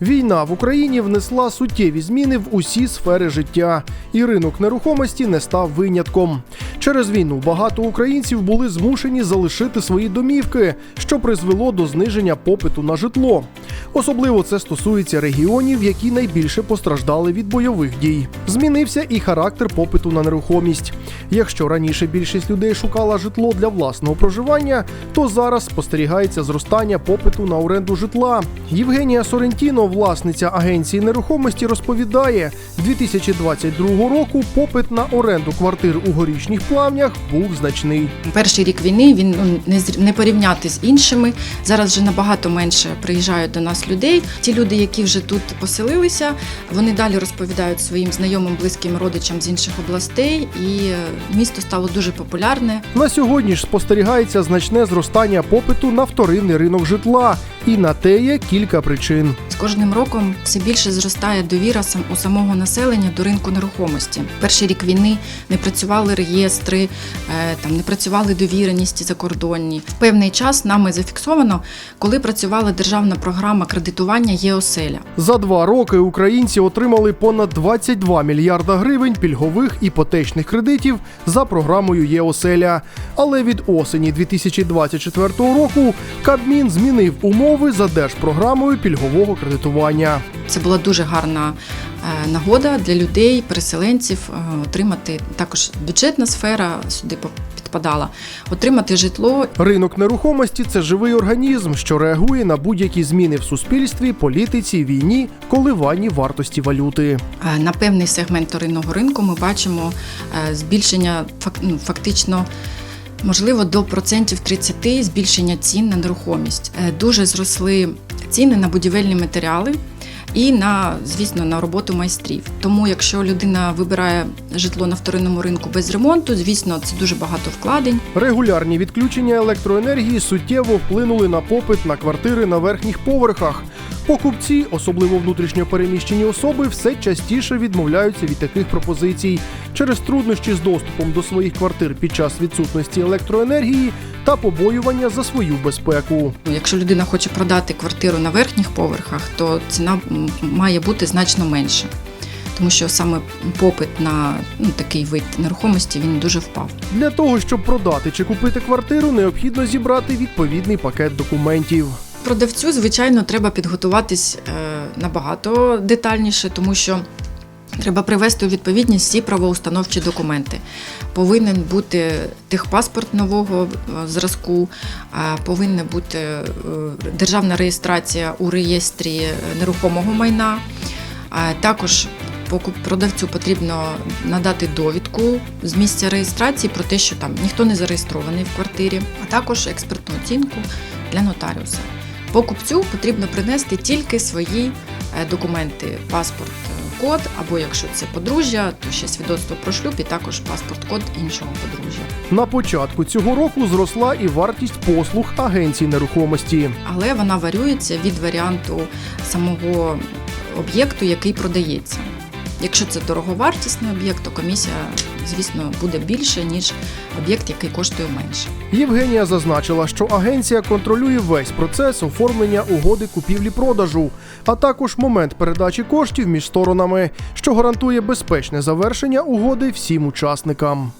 Війна в Україні внесла суттєві зміни в усі сфери життя, і ринок нерухомості не став винятком. Через війну багато українців були змушені залишити свої домівки, що призвело до зниження попиту на житло. Особливо це стосується регіонів, які найбільше постраждали від бойових дій. Змінився і характер попиту на нерухомість. Якщо раніше більшість людей шукала житло для власного проживання, то зараз спостерігається зростання попиту на оренду житла. Євгенія Сорентіно, власниця агенції нерухомості, розповідає, 2022 року попит на оренду квартир у горішніх плавнях був значний. Перший рік війни він ну, не не порівняти з іншими. Зараз вже набагато менше приїжджають до нас людей. Ті люди, які вже тут поселилися, вони далі розповідають своїм знайомим, близьким родичам з інших областей, і е, місто стало дуже популярне. На сьогодні ж спостерігається значне зростання попиту на вторинний ринок житла, і на те є кілька причин. Кожним роком все більше зростає довіра сам у самого населення до ринку нерухомості. Перший рік війни не працювали реєстри, е, там не працювали довіреності закордонні. Певний час нами зафіксовано, коли працювала державна програма кредитування ЄОСЕЛЯ. За два роки українці отримали понад 22 мільярда гривень пільгових іпотечних кредитів за програмою ЄОСЕЛЯ. Але від осені 2024 року Кабмін змінив умови за держпрограмою пільгового кредитування. Це була дуже гарна е, нагода для людей, переселенців е, отримати також бюджетна сфера сюди підпадала, отримати житло Ринок нерухомості це живий організм, що реагує на будь-які зміни в суспільстві, політиці, війні, коливанні вартості валюти. Е, На певний сегмент вторинного ринку ми бачимо збільшення ну, фактично. Можливо, до процентів 30 збільшення цін на нерухомість. Дуже зросли ціни на будівельні матеріали і на, звісно, на роботу майстрів. Тому, якщо людина вибирає житло на вторинному ринку без ремонту, звісно, це дуже багато вкладень. Регулярні відключення електроенергії суттєво вплинули на попит на квартири на верхніх поверхах. Покупці, особливо внутрішньо переміщені особи, все частіше відмовляються від таких пропозицій через труднощі з доступом до своїх квартир під час відсутності електроенергії та побоювання за свою безпеку. Якщо людина хоче продати квартиру на верхніх поверхах, то ціна має бути значно менша. Тому що саме попит на ну, такий вид нерухомості він дуже впав. Для того щоб продати чи купити квартиру, необхідно зібрати відповідний пакет документів. Продавцю, звичайно, треба підготуватись е, набагато детальніше, тому що треба привести у відповідність всі правоустановчі документи. Повинен бути техпаспорт нового е, зразку, е, повинна бути державна реєстрація у реєстрі нерухомого майна. Також продавцю потрібно надати довідку з місця реєстрації про те, що там ніхто не зареєстрований в квартирі, а також експертну оцінку для нотаріуса. Покупцю потрібно принести тільки свої е, документи, паспорт, е, код, або якщо це подружжя, то ще свідоцтво про шлюб і також паспорт-код іншого подружжя. На початку цього року зросла і вартість послуг агенцій нерухомості. але вона варюється від варіанту самого об'єкту, який продається. Якщо це дороговартісний об'єкт, то комісія, звісно, буде більше, ніж об'єкт, який коштує менше. Євгенія зазначила, що агенція контролює весь процес оформлення угоди купівлі-продажу, а також момент передачі коштів між сторонами, що гарантує безпечне завершення угоди всім учасникам.